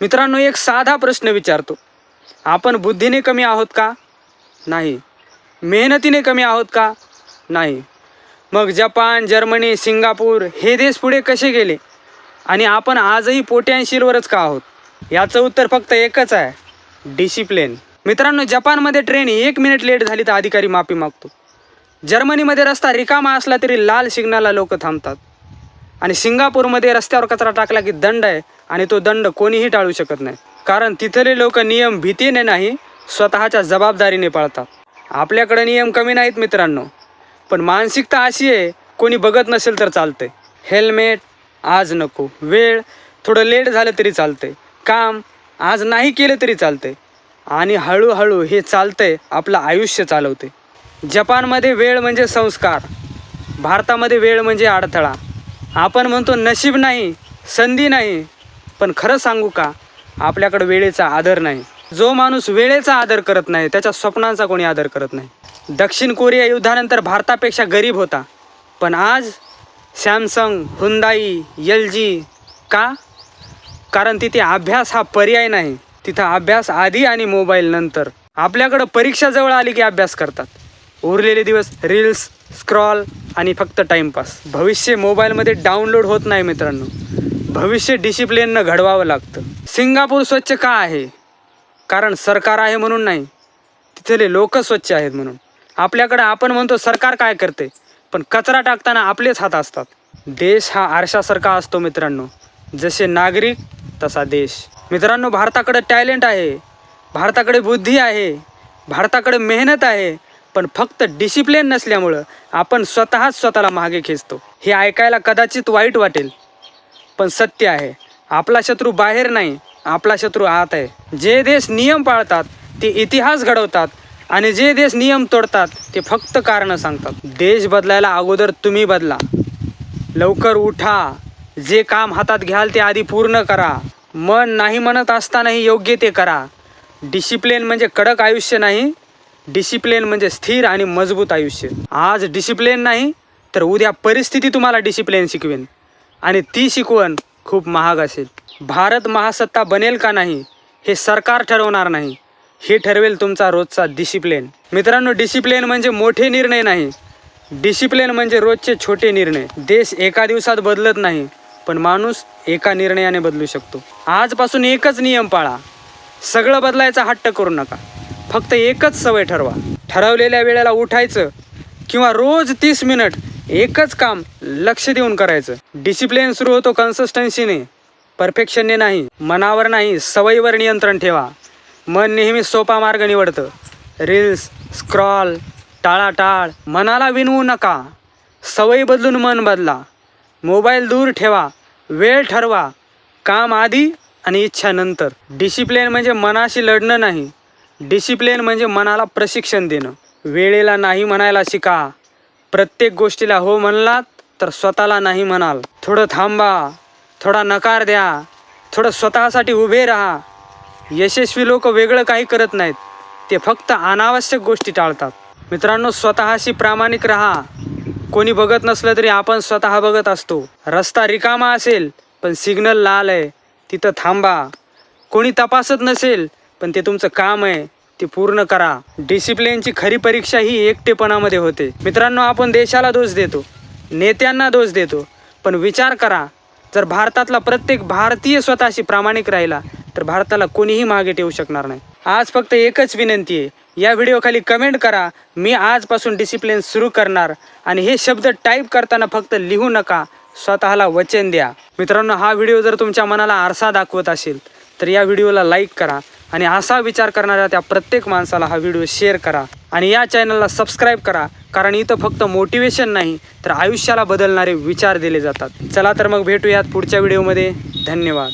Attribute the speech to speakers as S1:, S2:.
S1: मित्रांनो एक साधा प्रश्न विचारतो. आपण बुद्धीने कमी आहोत का? नाही. मेहनतीने कमी आहोत का? नाही. मग जपान जर्मनी सिंगापूर हे देश पुढे कसे गेले? आणि आपण आजही पोट्यांशीलवरच का आहोत? याचं उत्तर फक्त एकच आहे. डिसिप्लिन. मित्रांनो जपानमध्ये ट्रेन एक मिनिट लेट झाली तर अधिकारी माफी मागतो. जर्मनीमध्ये रस्ता रिकामा असला तरी लाल सिग्नलला लोक थांबतात. आणि सिंगापूरमध्ये रस्त्यावर कचरा टाकला की दंड आहे आणि तो दंड कोणीही टाळू शकत नाही. कारण तिथले लोक नियम भीतीने नाही स्वतःच्या जबाबदारीने पाळतात. आपल्याकडे नियम कमी नाहीत मित्रांनो. पण मानसिकता अशी आहे कोणी बघत नसेल तर चालते हेल्मेट आज नको. वेळ थोडं लेट झालं तरी चालते काम आज नाही केलं तरी चालते आणि हळूहळू हे चालतंय आपलं आयुष्य चालवते जपानमध्ये वेळ म्हणजे संस्कार. भारतामध्ये वेळ म्हणजे अडथळा. आपण म्हणतो नशीब नाही संधी नाही पण खरं सांगू का आपल्याकडे वेळेचा आदर नाही. जो माणूस वेळेचा आदर करत नाही त्याच्या स्वप्नांचा कोणी आदर करत नाही. दक्षिण कोरिया युद्धानंतर भारतापेक्षा गरीब होता पण आज सॅमसंग हुंदाई एल जी का? कारण तिथे अभ्यास हा पर्याय नाही. तिथं अभ्यास आधी आणि मोबाईल नंतर. आपल्याकडं परीक्षा जवळ आली की अभ्यास करतात. उरलेले दिवस रील्स स्क्रॉल आणि फक्त टाइमपास भविष्य मोबाईलमध्ये डाउनलोड होत नाही मित्रांनो. भविष्य डिसिप्लिननं घडवावं लागतं. सिंगापूर स्वच्छ का आहे? कारण सरकार आहे म्हणून नाही. तिथले लोक स्वच्छ आहेत म्हणून. आपल्याकडं आपण म्हणतो सरकार काय करते? पण कचरा टाकताना आपलेच हात असतात. देश हा आरशासारखा असतो मित्रांनो. जसे नागरिक तसा देश. मित्रांनो भारताकडे टॅलेंट आहे. भारताकडे बुद्धी आहे. भारताकडे मेहनत आहे. पण फक्त डिसिप्लिन नसल्यामुळं आपण स्वतःच स्वतःला मागे खेचतो. हे ऐकायला कदाचित वाईट वाटेल. पण सत्य आहे. आपला शत्रू बाहेर नाही आपला शत्रू आत आहे. जे देश नियम पाळतात ते इतिहास घडवतात आणि जे देश नियम तोडतात ते फक्त कारणं सांगतात. देश बदलायला अगोदर तुम्ही बदला. लवकर उठा. जे काम हातात घ्याल ते आधी पूर्ण करा. मन नाही म्हणत असतानाही योग्य ते करा. डिसिप्लिन म्हणजे कडक आयुष्य नाही डिसिप्लिन म्हणजे स्थिर आणि मजबूत आयुष्य. आज डिसिप्लिन नाही तर उद्या परिस्थिती तुम्हाला डिसिप्लिन शिकवेन. आणि ती शिकवण खूप महाग असेल. भारत महासत्ता बनेल का नाही हे सरकार ठरवणार नाही. हे ठरवेल तुमचा रोजचा डिसिप्लिन मित्रांनो डिसिप्लिन म्हणजे मोठे निर्णय नाही. डिसिप्लिन म्हणजे रोजचे छोटे निर्णय. देश एका दिवसात बदलत नाही पण माणूस एका निर्णयाने बदलू शकतो. आजपासून एकच नियम पाळा. सगळं बदलायचा हट्ट करू नका. फक्त एकच सवय ठरवा. ठरवलेल्या वेळेला उठायचं किंवा रोज तीस मिनिट एकच काम लक्ष देऊन करायचं. डिसिप्लिन सुरू होतो कन्सिस्टन्सीने परफेक्शनने नाही मनावर नाही सवयीवर नियंत्रण ठेवा. मन नेहमी सोपा मार्ग निवडतं. रील्स स्क्रॉल टाळाटाळ. मनाला विनवू नका. सवयी बदलून मन बदला. मोबाईल दूर ठेवा. वेळ ठरवा. काम आधी आणि इच्छा नंतर. डिसिप्लिन म्हणजे मनाशी लढणं नाही. डिसिप्लिन म्हणजे मनाला प्रशिक्षण देणं. वेळेला नाही म्हणायला शिका. प्रत्येक गोष्टीला हो म्हणलात तर स्वतःला नाही म्हणाल. थोडं थांबा. थोडा नकार द्या. थोडं स्वतःसाठी उभे राहा. यशस्वी लोक वेगळं काही करत नाहीत. ते फक्त अनावश्यक गोष्टी टाळतात. मित्रांनो स्वतःशी प्रामाणिक राहा. कोणी बघत नसलं तरी आपण स्वतः बघत असतो. रस्ता रिकामा असेल पण सिग्नल लाल आहे. तिथं थांबा. कोणी तपासत नसेल पण ते तुमचं काम आहे ते पूर्ण करा. डिसिप्लिनची खरी परीक्षा ही एकटेपणामध्ये होते. मित्रांनो आपण देशाला दोष देतो नेत्यांना दोष देतो पण विचार करा. जर भारतातला प्रत्येक भारतीय स्वतःशी प्रामाणिक राहिला तर भारताला कोणीही मागे ठेवू शकणार नाही. आज फक्त एकच विनंती आहे. या व्हिडिओखाली कमेंट करा. मी आजपासून डिसिप्लिन सुरू करणार आणि हे शब्द टाईप करताना फक्त लिहू नका. स्वतःला वचन द्या. मित्रांनो हा व्हिडिओ जर तुमच्या मनाला आरसा दाखवत असेल तर या व्हिडिओला लाईक करा. आणि असा विचार करणाऱ्या त्या प्रत्येक माणसाला हा व्हिडिओ शेअर करा आणि या चॅनलला सबस्क्राईब करा कारण इथं फक्त मोटिवेशन नाही तर आयुष्याला बदलणारे विचार दिले जातात. चला तर मग भेटूयात पुढच्या व्हिडिओमध्ये. धन्यवाद.